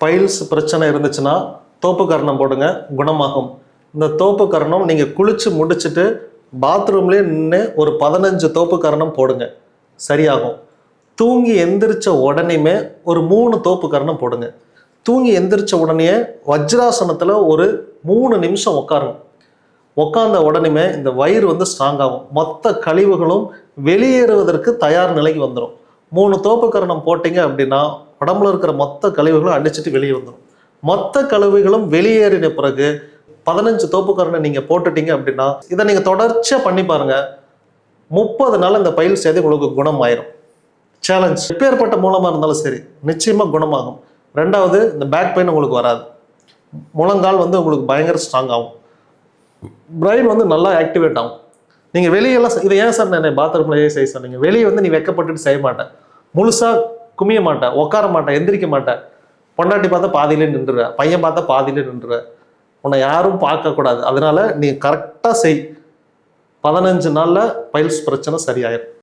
Files பிரச்சனை இருந்துச்சுன்னா தோப்பு கரணம் போடுங்க குணமாகும். இந்த தோப்பு கரணம் நீங்கள் குளித்து முடிச்சுட்டு பாத்ரூம்லேயே நின்று ஒரு பதினஞ்சு தோப்பு கரணம் போடுங்க. சரியாகும். தூங்கி எந்திரிச்ச உடனேயுமே ஒரு மூணு தோப்பு கரணம் போடுங்க. தூங்கி எந்திரிச்ச உடனே வஜ்ராசனத்தில் ஒரு மூணு நிமிஷம் உட்காரணும். உட்காந்த உடனேமே இந்த வயிறு வந்து ஸ்ட்ராங் ஆகும். மொத்த கழிவுகளும் வெளியேறுவதற்கு தயார் நிலைக்கு வந்துடும் மூணு தோப்பு கரணம் போட்டீங்க அப்படின்னா உடம்புல இருக்கிற மொத்த கழிவுகளும் அடிச்சிட்டு வெளியே வந்துடும் மொத்த கழிவுகளும் வெளியேறின பிறகு பதினஞ்சு தோப்புக்காரனை நீங்கள் போட்டுட்டீங்க அப்படின்னா இதை நீங்கள் தொடர்ச்சியாக பண்ணி பாருங்கள் முப்பது நாள் இந்த பயில் செய்தி உங்களுக்கு குணம் ஆயிரும் சேலஞ்ச் எப்பேற்பட்ட மூலமாக இருந்தாலும் சரி நிச்சயமாக குணமாகும். ரெண்டாவது இந்த பேக் பெயின் உங்களுக்கு வராது. முழங்கால் வந்து உங்களுக்கு பயங்கர ஸ்ட்ராங் ஆகும். பிரெயின் வந்து நல்லா ஆக்டிவேட் ஆகும். நீங்கள் வெளியெல்லாம் இதை ஏன் சார் நான் பாத்ரூம்லேயே செய்ய சொன்னீங்க? வெளியே வந்து நீ வெக்கப்பட்டுட்டு செய்ய மாட்டேன். முழுசாக குமிய மாட்டேன் உட்கார மாட்டேன் எந்திரிக்க மாட்டேன் பொண்டாட்டி பார்த்தா பாதியிலே நின்றுற பையன் பார்த்தா பாதியிலே நின்றுற உன்னை யாரும் பார்க்கக்கூடாது அதனால நீ கரெக்டாக செய். பதினஞ்சு நாளில் பைல்ஸ் பிரச்சனை சரியாயிடும்